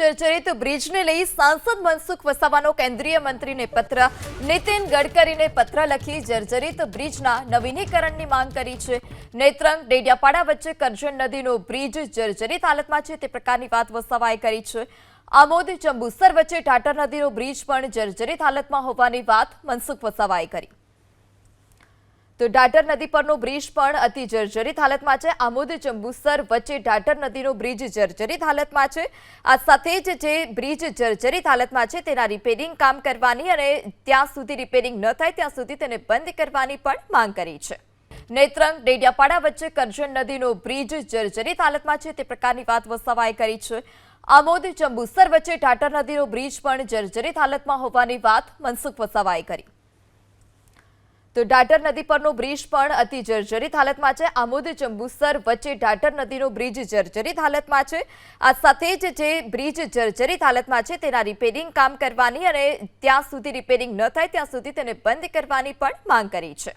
જર્જરિત બ્રિજને લઈ સાંસદ મનસુખ વસાવાનો કેન્દ્રીય મંત્રીને પત્ર. નીતિન ગડકરીને પત્ર લખી જર્જરિત બ્રિજના નવીનીકરણની માંગ કરી છે. નેત્રંગ ડેડિયાપાડા વચ્ચે કરજણ નદીનો બ્રિજ જર્જરિત હાલતમાં છે તે પ્રકારની વાત વસાવાએ કરી છે. આમોદ જંબુસર વચ્ચે ટાટર નદીનો બ્રિજ પણ જર્જરિત હાલતમાં હોવાની વાત મનસુખ વસાવાએ કરી. તો ડાટર નદી પરનો બ્રિજ પણ અતિ જર્જરિત હાલતમાં છે. આમોદ ચંબુસર વચ્ચે ડાટર નદીનો બ્રિજ જર્જરિત હાલતમાં છે. આ સાથે જ જે બ્રિજ જર્જરિત હાલતમાં છે તેના રિપેરિંગ કામ કરવાની અને ત્યાં સુધી રિપેરિંગ ન થાય ત્યાં સુધી તેને બંધ કરવાની પણ માંગ કરી છે. નેત્રંગ ડેડિયાપાડા વચ્ચે કરજણ નદીનો બ્રિજ જર્જરિત હાલતમાં છે તે પ્રકારની વાત વસાવાએ કરી છે. આમોદ ચંબુસર વચ્ચે ટાટર નદીનો બ્રિજ પણ જર્જરિત હાલતમાં હોવાની વાત મનસુખ વસાવાએ કરી. તો ડાટર નદી પરનો બ્રિજ પણ અતિ જર્જરિત હાલતમાં છે. આમોદ ચંબુસર વચ્ચે ડાટર નદીનો બ્રિજ જર્જરિત હાલતમાં છે. આ સાથે જ જે બ્રિજ જર્જરિત હાલતમાં છે તેના રિપેરિંગ કામ કરવાની અને ત્યાં સુધી રિપેરિંગ ન થાય ત્યાં સુધી તેને બંધ કરવાની પણ માંગ કરી છે.